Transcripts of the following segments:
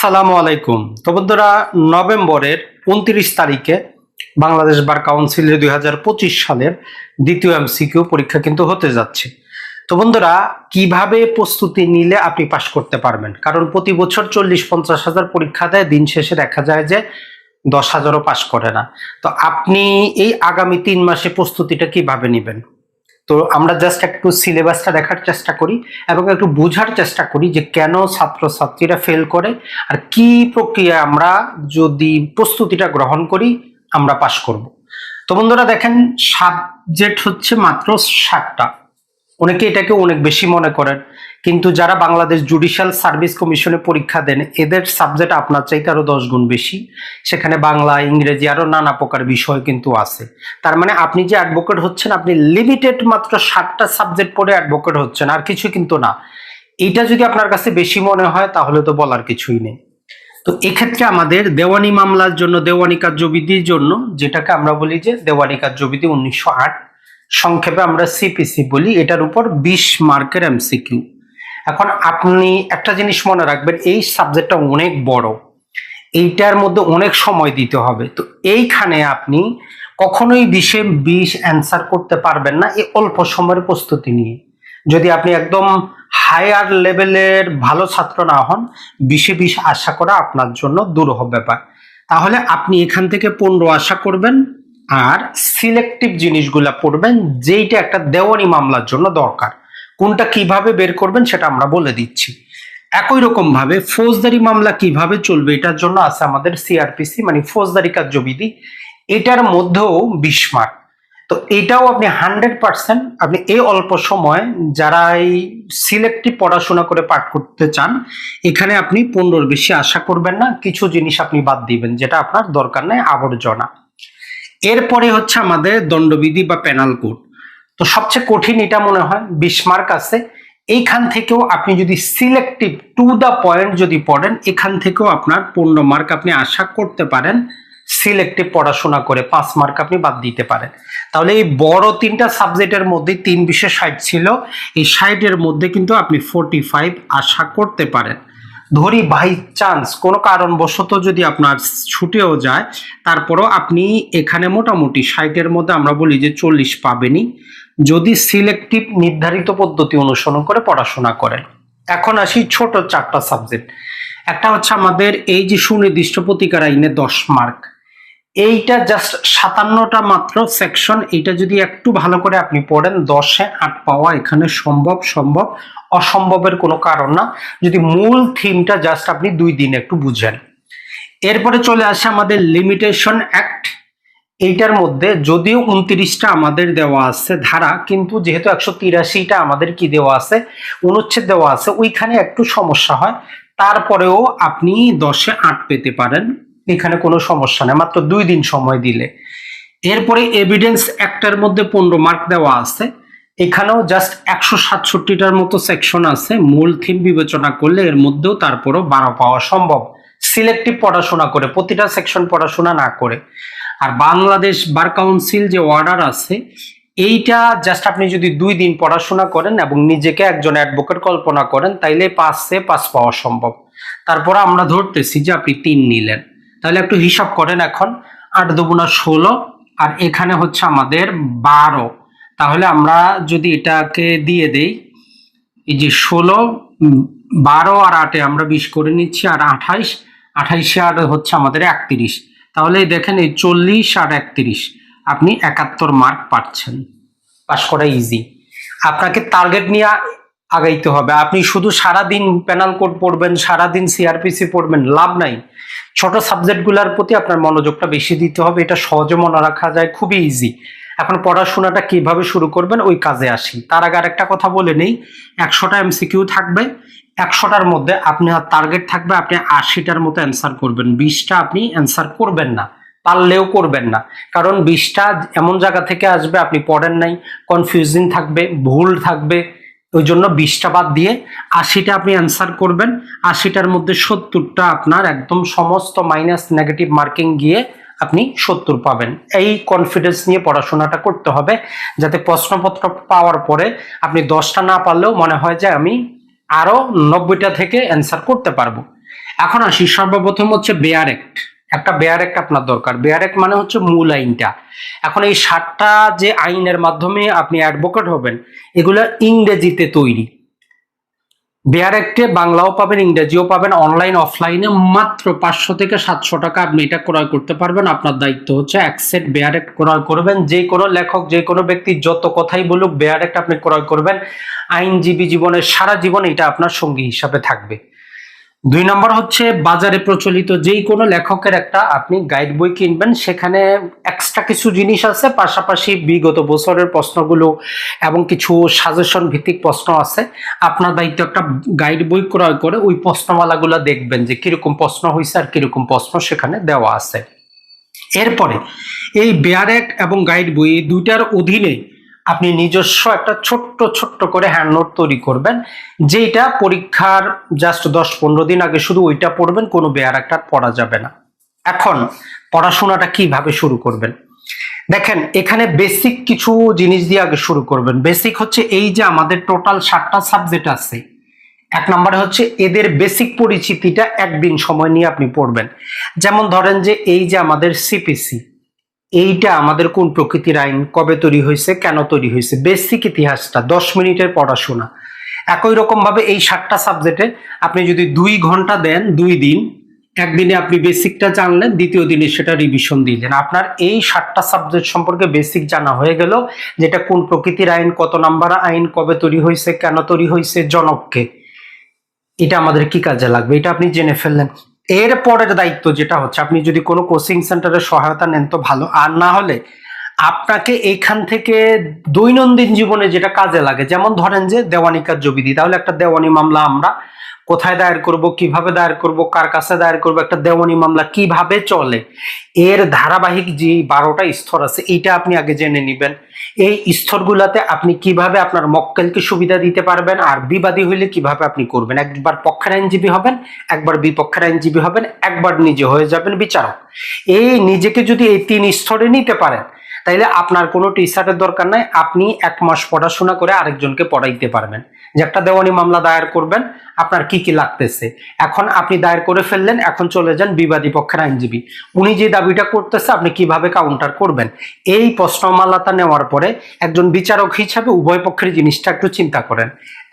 সালামু আলাইকুম। তো বন্ধুরা, নভেম্বরের উনত্রিশ তারিখে বাংলাদেশ বার কাউন্সিলের দু হাজার পঁচিশ সালের দ্বিতীয় এমসিকিউ পরীক্ষা কিন্তু হতে যাচ্ছে। তো বন্ধুরা, কীভাবে প্রস্তুতি নিলে আপনি পাশ করতে পারবেন? কারণ প্রতি বছর চল্লিশ পঞ্চাশ হাজার পরীক্ষা দেয়, দিন শেষে দেখা যায় যে দশ হাজারও পাশ করে না। তো আপনি এই আগামী তিন মাসে প্রস্তুতিটা কীভাবে নেবেন? তো আমরা জাস্ট একটু সিলেবাসটা দেখার চেষ্টা করি এবং একটু বোঝার চেষ্টা করি যে কেন ছাত্রছাত্রীরা ফেল করে আর কি প্রক্রিয়া আমরা যদি প্রস্তুতিটা গ্রহণ করি, আমরা পাশ করব। তো বন্ধুরা দেখেন সাবজেক্ট হচ্ছে মাত্র ষাটটা অনেকে এটাকে অনেক বেশি মনে করেন। কিন্তু যারা বাংলাদেশ জুডিশিয়াল সার্ভিস কমিশনে পরীক্ষা দেন, এদের সাবজেক্ট আপনার চাইতে আরও দশ গুণ বেশি। সেখানে বাংলা, ইংরেজি আরও নানা প্রকার বিষয় কিন্তু আছে। তার মানে আপনি যে অ্যাডভোকেট হচ্ছেন, আপনি লিমিটেড মাত্র ষাটটা সাবজেক্ট পড়ে অ্যাডভোকেট হচ্ছেন, আর কিছু কিন্তু না। এইটা যদি আপনার কাছে বেশি মনে হয়, তাহলে তো বলার কিছুই নেই। তো এক্ষেত্রে আমাদের দেওয়ানি মামলার জন্য, দেওয়ানি কার্যবিধির জন্য, যেটাকে আমরা বলি যে দেওয়ানি কার্যবিধি উনিশশো আট সংক্ষেপে আমরা সিপিসি বলি, এটার উপর বিশ মার্কের এমসিকিউ এখন আপনি একটা জিনিস মনে রাখবেন, এই সাবজেক্টটা অনেক বড়, এইটার মধ্যে অনেক সময় দিতে হবে। তো এইখানে আপনি কখনোই বিশে বিশ অ্যান্সার করতে পারবেন না এই অল্প সময়ের প্রস্তুতি নিয়ে। যদি আপনি একদম হায়ার লেভেলের ভালো ছাত্র না হন বিশে বিশ আশা করা আপনার জন্য দূর দুরূহ ব্যাপার। তাহলে আপনি এখান থেকে পনেরো আশা করবেন আর সিলেক্টিভ জিনিসগুলা পড়বেন, যেইটা একটা দেওয়ানি মামলার জন্য দরকার। কোনটা কীভাবে বের করবেন সেটা আমরা বলে দিচ্ছি। একই রকম ভাবে ফৌজদারি মামলা কীভাবে চলবে, এটার জন্য আছে আমাদের সিআরপিসি মানে ফৌজদারি কার্যবিধি। এটার মধ্যেও বিশ মার্ক। তো এটাও আপনি হান্ড্রেড পার্সেন্ট, আপনি এই অল্প সময় যারা এই সিলেক্টিভ পড়াশোনা করে পাঠ করতে চান, এখানে আপনি পনেরোর বেশি আশা করবেন না। কিছু জিনিস আপনি বাদ দিবেন, যেটা আপনার দরকার নেই, আবর্জনা। এরপরে হচ্ছে আমাদের দণ্ডবিধি বা প্যানাল কোড তো সবচেয়ে কঠিন এটা মনে হয়, বিশ মার্ক আছে। এইখান থেকেও আপনি যদি সিলেক্টিভ টু দ্য পয়েন্ট যদি পড়েন, এখান থেকেও আপনার পূর্ণ মার্ক আপনি আশা করতে পারেন সিলেক্টিভ পড়াশোনা করে পাঁচ মার্ক আপনি বাদ দিতে পারেন। তাহলে এই বড় তিনটা সাবজেক্টের মধ্যে তিন বিশে ষাট ছিল, এই ষাটের মধ্যে কিন্তু আপনি ফোরটি ফাইভ আশা করতে পারেন। ধরি বাই চান্স কোনো কারণবশত যদি আপনার ছুটেও যায়, তারপরও আপনি এখানে মোটামুটি ষাটের মধ্যে আমরা বলি যে চল্লিশ পাবেনই। যদি সিলেক্টিভ নির্ধারিত পদ্ধতি অনুসরণ করে পড়াশোনা করেন। এখন আসি ছোট চারটা সাবজেক্ট একটা হচ্ছে আমাদের এই যে সুনির্দিষ্ট প্রতিকার আইনে দশ মার্ক এইটা জাস্ট সাতান্নটা মাত্র সেকশন এইটা যদি একটু ভালো করে আপনি পড়েন, দশে আট পাওয়া এখানে সম্ভব সম্ভব। অসম্ভবের কোনো কারণ না। যদি মূল থিমটা জাস্ট আপনি দুই দিন একটু বুঝেন। এরপরে চলে আসে আমাদের লিমিটেশন অ্যাক্ট এইটার মধ্যে যদিও উনত্রিশটা আমাদের দেওয়া আছে ধারা, কিন্তু যেহেতু একশো তিরাশিটা আমাদের কি দেওয়া আছে? অনুচ্ছেদ দেওয়া আছে। ওইখানে একটু সমস্যা হয়। তারপরেও আপনি দশে আট পেতে পারেন। এখানে কোনো সমস্যা নেই। মাত্র দুই দিন সময় দিলে। এরপরে এভিডেন্স অ্যাক্টের মধ্যে পনেরো মার্ক দেওয়া আছে। এখানেও জাস্ট একশো সাতষট্টিটার মতো সেকশন আছে। মূল থিম বিবেচনা করলে এর মধ্যেও তারপরও বারো পাওয়া সম্ভব। সিলেক্টিভ পড়াশোনা করে, প্রতিটা সেকশন পড়াশোনা না করে। আর বাংলাদেশ বার কাউন্সিল যে অর্ডার আছে, এইটা জাস্ট আপনি যদি দুই দিন পড়াশোনা করেন এবং নিজেকে একজন অ্যাডভোকেট কল্পনা করেন, তাইলে পাঁচে পাস পাওয়া সম্ভব। তারপর আমরা ধরতেছি যে আপনি তিন নিলেন। তাহলে একটু হিসাব করেন এখন। আট দুগুণা ষোলো, আর এখানে হচ্ছে আমাদের বারো। তাহলে আমরা যদি এটাকে দিয়ে দেই, এই যে ষোলো বারো আর আটে আমরা বিশ করে নিচ্ছি, আর আঠাইশ, আঠাইশে আর হচ্ছে আমাদের একত্রিশ। তাহলে দেখেন এই চল্লিশ আর একত্রিশ, আপনি একাত্তর মার্ক পাচ্ছেন। পাস করা ইজি আপনাকে টার্গেট নিয়ে আগাইতে হবে। আপনি শুধু সারাদিন প্যানাল কোড পড়বেন, সারাদিন সিআরপিসি পড়বেন, লাভ নাই। ছোট সাবজেক্টগুলোর প্রতি আপনার মনোযোগটা বেশি দিতে হবে। এটা সহজে মনে রাখা যায়, খুবই ইজি এখন পড়াশোনাটা কীভাবে শুরু করবেন, ওই কাজে আসি। তার আগে আরেকটা কথা বলে নেই, একশোটা এমসিকিউ থাকবে, একশোটার মধ্যে আপনার টার্গেট থাকবে, আপনি আশিটার মতো অ্যান্সার করবেন। বিশটা আপনি অ্যান্সার করবেন না, পারলেও করবেন না। কারণ বিশটা এমন জায়গা থেকে আসবে, আপনি পড়েন নাই কনফিউজিং থাকবে, ভুল থাকবে, ওই জন্য বিশটা বাদ দিয়ে আশিটা আপনি অ্যান্সার করবেন, আশিটার মধ্যে সত্তরটা আপনার একদম সমস্ত মাইনাস নেগেটিভ মার্কিং গিয়ে আপনি সত্তর পাবেন। এই কনফিডেন্স নিয়ে পড়াশোনাটা করতে হবে, যাতে প্রশ্নপত্র পাওয়ার পরে আপনি দশটা না পারলেও মনে হয় যে আমি আরও নব্বইটা থেকে অ্যান্সার করতে পারব। এখন আসি, সর্বপ্রথম হচ্ছে বেয়ার অ্যাক্ট একটা বেয়ার অ্যাক্ট আপনার দরকার। বেয়ার অ্যাক্ট মানে হচ্ছে মূল আইনটা। এখন এই সাতটা যে আইনের মাধ্যমে আপনি অ্যাডভোকেট হবেন, এগুলো ইংরেজিতে তৈরি। বেয়ার অ্যাক্টে বাংলাও পাবেন, ইংরেজিও পাবেন অনলাইন অফলাইনে মাত্র পাঁচশো থেকে সাতশো টাকা আপনি এটা ক্রয় করতে পারবেন। আপনার দায়িত্ব হচ্ছে অ্যাকসেট সেট বেয়ার ক্রয় করবেন। যে কোনো লেখক, যে কোনো ব্যক্তি যত কথাই বলুক বেয়ারেক্ট আপনি ক্রয় করবেন। আইনজীবী জীবনের সারা জীবন এটা আপনার সঙ্গী হিসাবে থাকবে। দুই নম্বর হচ্ছে, বাজারে প্রচলিত যেই কোনো লেখকের একটা আপনি গাইড বই কিনবেন, সেখানে এক্সট্রা কিছু জিনিস আছে, পাশাপাশি বিগত বছরের প্রশ্নগুলো এবং কিছু সাজেশন ভিত্তিক প্রশ্ন আছে। আপনার দায়িত্ব একটা গাইড বই ক্রয় করে ওই প্রশ্নমালাগুলো দেখবেন যে কীরকম প্রশ্ন হয়েছে আর কীরকম প্রশ্ন সেখানে দেওয়া আছে। এরপরে, এই বেয়ার অ্যাক্ট এবং গাইড বই দুইটার অধীনে আপনি নিজস্ব একটা ছোট্ট ছোট্ট করে হ্যান্ড নোট তৈরি করবেন। যেটা পরীক্ষার জাস্ট দশ, পনেরো দিন আগে শুধু ওইটা পড়বেন, কোনো বেয়ার একটা পড়া যাবে না। এখন পড়াশোনাটা কীভাবে শুরু করবেন? দেখেন, এখানে বেসিক কিছু জিনিস দিয়ে আগে শুরু করবেন। বেসিক হচ্ছে এই যে আমাদের টোটাল সাতটা সাবজেক্ট আছে। এক নম্বরে হচ্ছে এদের বেসিক পরিচিতিটা একদিন সময় নিয়ে আপনি পড়বেন। যেমন ধরেন যে এই যে আমাদের সিপিসি এইটা আমাদের কোন প্রকৃতির আইন? কবে তৈরি হয়েছে? কেন তৈরি হয়েছে? বেসিক ইতিহাসটা, দশ মিনিটের পড়াশোনা। একই রকম ভাবে এই সাতটা সাবজেক্টে আপনি যদি দুই ঘণ্টা দেন, দুই দিন, একদিনে আপনি বেসিকটা জানলেন, দ্বিতীয় দিনে সেটা রিভিশন দিলেন। আপনার এই সাতটা সাবজেক্ট সম্পর্কে বেসিক জানা হয়ে গেল যেটা কোন প্রকৃতির আইন, কত নাম্বার আইন, কবে তৈরি হয়েছে, কেন তৈরি হয়েছে, জনককে। এটা আমাদের কি কাজে লাগবে? এটা আপনি জেনে ফেললেন। এর পরের দায়িত্ব যেটা হচ্ছে, আপনি যদি কোনো কোচিং সেন্টারের সহায়তা নেন তো ভালো। আর না হলে আপনাকে এখান থেকে দৈনন্দিন জীবনে যেটা কাজে লাগে, যেমন ধরেন যে দেওয়ানি কার্যবিধি, তাহলে একটা দেওয়ানি মামলা আমরা কোথায় দায়ের করব, কীভাবে দায়ের করব, কার কাছে দায়ের করব, একটা দেওয়ানি মামলা কীভাবে চলে, এর ধারাবাহিক যে বারোটা স্তর আছে, এইটা আপনি আগে জেনে নেবেন। এই স্তরগুলোতে আপনি কীভাবে আপনার মক্কেলকে সুবিধা দিতে পারবেন আর বিবাদী হইলে কীভাবে আপনি করবেন? একবার পক্ষের আইনজীবী হবেন, একবার বিপক্ষের আইনজীবী হবেন, একবার নিজে হয়ে যাবেন বিচারক। এই নিজেকে যদি এই তিন স্তরে নিতে পারেন তাইলে আপনার কোনো টিচারের দরকার নাই, আপনি এক মাস পড়াশোনা করে আরেকজনকে পড়াইতে পারবেন। যে একটা দেওয়ানি মামলা দায়ের করবেন, আপনার কি কি লাগতেছে? এখন আপনি দায়ের করে ফেললেন, এখন চলে যান বিবাদী পক্ষের আইনজীবী। উনি যে দাবিটা করতেছে, আপনি কীভাবে কাউন্টার করবেন? এই প্রশ্নমালাটা নেওয়ার পরে একজন বিচারক হিসাবে উভয় পক্ষের জিনিসটা একটু চিন্তা করেন।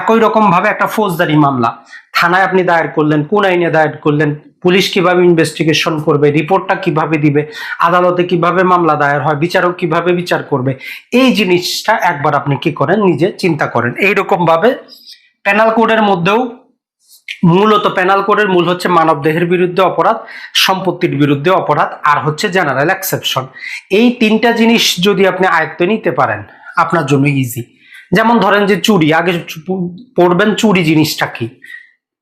একই রকম ভাবে একটা ফৌজদারি মামলা। থানায় আপনি দায়ের করলেন, কোন আইনে দায়ের করলেন, পুলিশ কীভাবে ইনভেস্টিগেশন করবে রিপোর্টটা কীভাবে দিবে, আদালতে কীভাবে মামলা দায়ের হয়, বিচারক কীভাবে বিচার করবে, এই জিনিসটা একবার আপনি কি করেন, নিজে চিন্তা করেন। এইরকম ভাবে পেনাল কোডের মধ্যেও মূলত প্যানাল কোডের মূল হচ্ছে মানব দেহের বিরুদ্ধে অপরাধ, সম্পত্তির বিরুদ্ধে অপরাধ, আর হচ্ছে জেনারেল এক্সেপশন এই তিনটা জিনিস যদি আপনি আয়ত্তে নিতে পারেন, আপনার জন্য ইজি যেমন ধরেন যে চুরি, আগে পড়বেন চুরি জিনিসটা কি?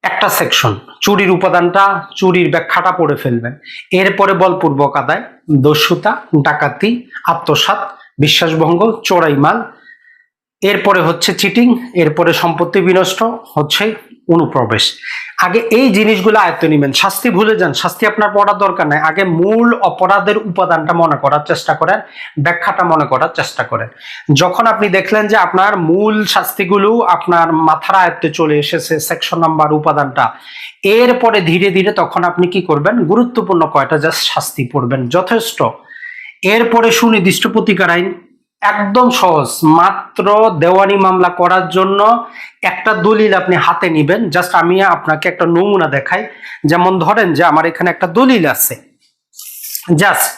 একটা সেকশন চুরির উপাদানটা, চুরির ব্যাখ্যাটা পড়ে ফেলবেন। এরপরে বলপূর্বক আদায়, দস্যুতা, ডাকাতি আত্মসাত বিশ্বাসভঙ্গ চোরাই মাল এরপরে হচ্ছে চিটিং এরপরে সম্পত্তি বিনষ্ট, হচ্ছে অনুপ্রবেশ। আগে এই জিনিসগুলো আয়ত্ত নেবেন। শাস্তি ভুলে যান। শাস্তি আপনার পড়ার দরকার নাই। আগে মূল অপরাধের উপাদানটা মনে করার চেষ্টা করেন, ব্যাখ্যাটা মনে করার চেষ্টা করেন। যখন আপনি দেখলেন যে আপনার মূল শাস্তিগুলো আপনার মাথার আয়ত্তে চলে এসেছে সেকশন নাম্বার উপাদানটা, এরপরে ধীরে ধীরে তখন আপনি কি করবেন? গুরুত্বপূর্ণ কয়টা? জাস্ট শাস্তি পড়বেন। যথেষ্ট। এরপরে সুনির্দিষ্ট প্রতিকার আইন একদম সহজ। মাত্র দেওয়ানি মামলা করার জন্য একটা দলিল আপনি হাতে নিবেন। জাস্ট আমি আপনাকে একটা নমুনা দেখাই। যেমন ধরেন যে আমার এখানে একটা দলিল আছে। জাস্ট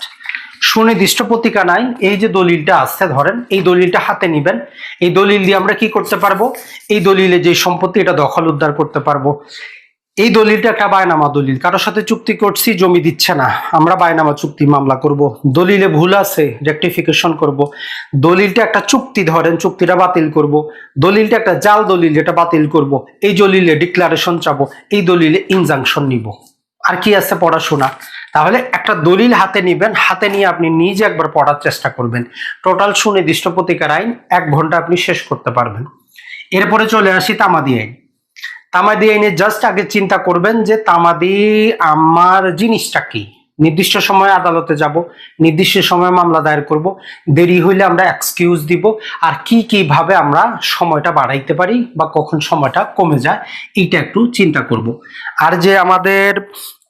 সুনির্দিষ্ট প্রতিকার নাই। এই যে দলিলটা আছে ধরেন, এই দলিলটা হাতে নিবেন। এই দলিল দিয়ে আমরা কি করতে পারব? এই দলিলে যে সম্পত্তি, এটা দখল উদ্ধার করতে পারব। এই দলিলটা একটা বায়নামা দলিল। কারোর সাথে চুক্তি করছি, জমি দিচ্ছে না। আমরা বায়নামা চুক্তি মামলা করব। দলিলে ভুল আছে রেকটিফিকেশন করব। দলিলটা একটা চুক্তি ধরেন, চুক্তিটা বাতিল করব। দলিলটা একটা জাল দলিল যেটা বাতিল করব। এই দলিলে ডিক্লারেশন চাবো, এই দলিলে ইনজাংশন নিব। আর কি আছে পড়াশোনা? তাহলে একটা দলিল হাতে নিবেন, হাতে নিয়ে আপনি নিজে একবার পড়ার চেষ্টা করবেন। টোটাল সুনির্দিষ্ট প্রতিকার আইন এক ঘণ্টা আপনি শেষ করতে পারবেন। এরপরে চলে আসি তামাদি আইন। তামাদি আইনে জাস্ট আগে চিন্তা করবেন যে তামাদি আমার জিনিসটা কি? নির্দিষ্ট সময়ে আদালতে যাব, নির্দিষ্ট সময়ে মামলা দায়ের করব, দেরি হইলে আমরা এক্সকিউজ দিব, আর কি কীভাবে আমরা সময়টা বাড়াইতে পারি বা কখন সময়টা কমে যায়, এইটা একটু চিন্তা করব। আর যে আমাদের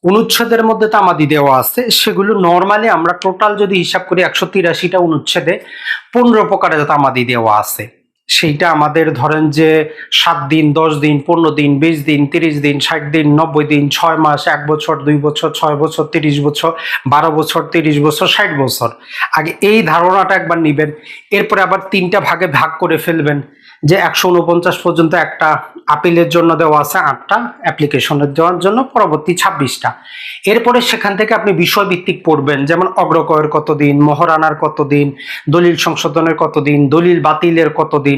অনুচ্ছেদের মধ্যে তামাদি দেওয়া আছে, সেগুলো নর্মালি আমরা টোটাল যদি হিসাব করি একশো তিরাশিটা অনুচ্ছেদে পনেরো প্রকারের তামাদি দেওয়া আছে। সেইটা আমাদের ধরেন যে সাত দিন, দশ দিন, পনেরো দিন, বিশ দিন, তিরিশ দিন, ষাট দিন, নব্বই দিন, ছয় মাস, এক বছর, দুই বছর, ছয় বছর, তিরিশ বছর, বারো বছর, তিরিশ বছর, ষাট বছর। আগে এই ধারণাটা একবার নিবেন, এরপরে আবার তিনটা ভাগে ভাগ করে ফেলবেন যে একশো উনপঞ্চাশ পর্যন্ত একটা আপিলের জন্য দেওয়া আছে আটটা, অ্যাপ্লিকেশনের দেওয়ার জন্য পরবর্তী ছাব্বিশটা। এরপরে সেখান থেকে আপনি বিষয়ভিত্তিক পড়বেন, যেমন অগ্রকয়ের কতদিন, মহারানার কতদিন, দলিল সংশোধনের কতদিন, দলিল বাতিলের কতদিন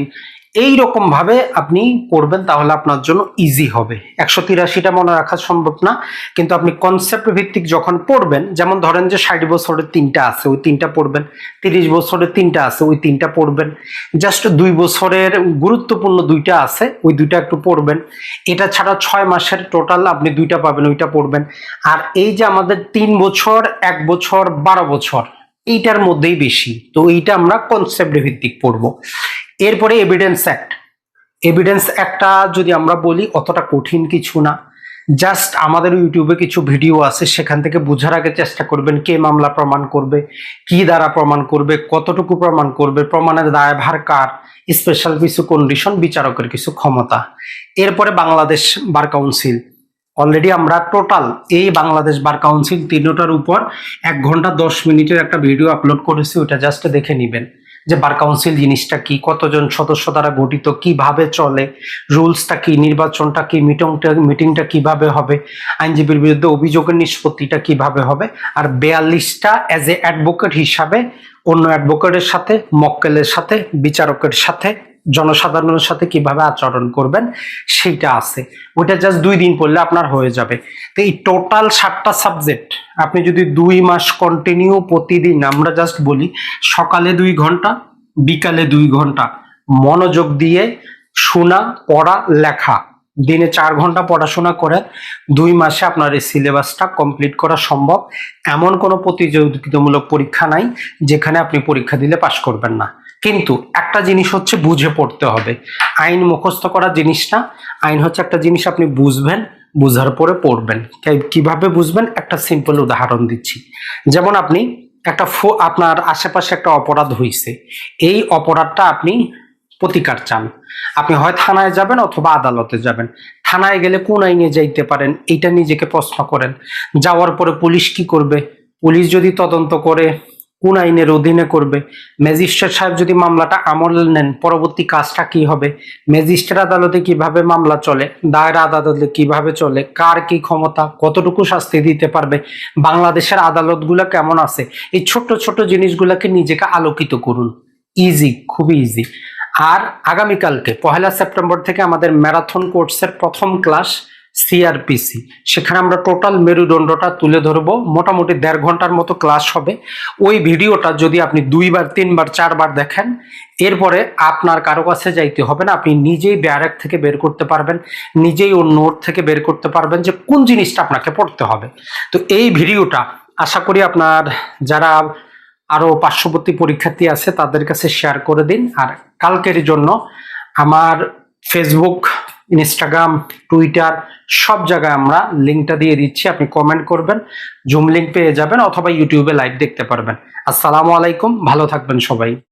এই রকম ভাবে আপনি পড়বেন তাহলে আপনার জন্য ইজি হবে। একশো তিরাশিটা মনে রাখা সম্ভব না, কিন্তু আপনি কনসেপ্ট ভিত্তিক যখন পড়বেন, যেমন ধরেন যে ষাট বছরের তিনটা আছে, ওই তিনটা পড়বেন, তিরিশ বছরের তিনটা আছে, ওই তিনটা পড়বেন। জাস্ট দুই বছরের গুরুত্বপূর্ণ দুইটা আছে, ওই দুইটা একটু পড়বেন। এটা ছাড়া ছয় মাসের টোটাল আপনি দুইটা পাবেন, ওইটা পড়বেন। আর এই যে আমাদের তিন বছর, এক বছর, বারো বছর, এইটার মধ্যেই বেশি। তো এইটা আমরা কনসেপ্ট ভিত্তিক পড়ব। এরপরে এভিডেন্স অ্যাক্ট এভিডেন্স অ্যাক্টটা যদি আমরা বলি, অতটা কঠিন কিছু না। জাস্ট আমাদের ইউটিউবে কিছু ভিডিও আছে, সেখান থেকে বোঝার আগে চেষ্টা করবেন কে মামলা প্রমাণ করবে, কি দ্বারা প্রমাণ করবে, কতটুকু প্রমাণ করবে, প্রমাণের দায়ভার কার স্পেশাল কিছু কন্ডিশন বিচারকের কিছু ক্ষমতা। এরপরে বাংলাদেশ বার কাউন্সিল অলরেডি আমরা টোটাল এই বাংলাদেশ বার কাউন্সিল তিনটার উপর এক ঘণ্টা দশ মিনিটের একটা ভিডিও আপলোড করেছি, ওটা জাস্ট দেখে নিবেন। যে বার কাউন্সিল জিনিসটা কি, কতজন সদস্য দ্বারা গঠিত, কীভাবে চলে, রুলসটা কি, নির্বাচনটা কি, মিটিংটা মিটিংটা কীভাবে হবে, আইনজীবীর বিরুদ্ধে অভিযোগের নিষ্পত্তিটা কীভাবে হবে, আর বেয়াল্লিশটা অ্যাজ এ অ্যাডভোকেট হিসাবে অন্য অ্যাডভোকেটের সাথে, মক্কেলের সাথে, বিচারকের সাথে জনসাধারণের সাথে কীভাবে আচরণ করবেন, সেইটা আছে। ওইটা জাস্ট দুই দিন পড়লে আপনার হয়ে যাবে। তো এই টোটাল সাতটা সাবজেক্ট আপনি যদি দুই মাস কন্টিনিউ প্রতিদিন, আমরা জাস্ট বলি, সকালে দুই ঘণ্টা, বিকালে দুই ঘণ্টা, মনোযোগ দিয়ে শোনা, পড়া, লেখা। দিনে চার ঘণ্টা পড়াশোনা করে দুই মাসে আপনার এই সিলেবাসটা কমপ্লিট করা সম্ভব। এমন কোনো প্রতিযোগিতামূলক পরীক্ষা নাই, যেখানে আপনি পরীক্ষা দিলে পাশ করবেন না। কিন্তু একটা জিনিস হচ্ছে বুঝে পড়তে হবে। আইন মুখস্থ করা জিনিস না আইন হচ্ছে একটা জিনিস আপনি বুঝবেন, বুঝার পরে পড়বেন। কীভাবে বুঝবেন? একটা সিম্পল উদাহরণ দিচ্ছি। যেমন আপনি একটা ফো- আপনার আশেপাশে একটা অপরাধ হয়েছে এই অপরাধটা আপনি প্রতিকার চান। আপনি হয় থানায় যাবেন অথবা আদালতে যাবেন। থানায় গেলে কোন আইনে যাইতে পারেন? এইটা নিজেকে প্রশ্ন করেন। যাওয়ার পরে পুলিশ কি করবে? পুলিশ যদি তদন্ত করে কোন আইনের অধীনে করবে? ম্যাজিস্ট্রেট সাহেব যদি মামলাটা আমল নেন, পরবর্তী কাজটা কি হবে? ম্যাজিস্ট্রেট আদালতে কীভাবে মামলা চলে? দায়রা আদালতে কীভাবে চলে? কার কি ক্ষমতা? কতটুকু শাস্তি দিতে পারবে? বাংলাদেশের আদালতগুলো কেমন আছে? এই ছোট্ট ছোট জিনিসগুলোকে নিজেকে আলোকিত করুন। ইজি খুবই ইজি আর আগামীকালকে, পহেলা সেপ্টেম্বর থেকে আমাদের ম্যারাথন কোর্সের প্রথম ক্লাস সিআরপিসি সেখানে আমরা টোটাল মেরুদণ্ডটা তুলে ধরবো। মোটামুটি দেড় ঘণ্টার মতো ক্লাস হবে। ওই ভিডিওটা যদি আপনি দুইবার, তিনবার, চারবার দেখেন, এরপরে আপনার কারও কাছে যাইতে হবে না। আপনি নিজেই ব্যারেক থেকে বের করতে পারবেন, নিজেই ওর নোট থেকে বের করতে পারবেন যে কোন জিনিসটা আপনাকে পড়তে হবে। তো এই ভিডিওটা আশা করি আপনার যারা আরও পার্শ্ববর্তী পরীক্ষার্থী আছে, তাদের কাছে শেয়ার করে দিন। আর কালকের জন্য আমার ফেসবুক ইনস্টাগ্রাম টুইটার সব জায়গায় আমরা লিঙ্কটা দিয়ে দিচ্ছি, আপনি কমেন্ট করবেন জুম লিঙ্ক পেয়ে যাবেন অথবা ইউটিউবে লাইভ দেখতে পারবেন। আসসালামু আলাইকুম, ভালো থাকবেন সবাই।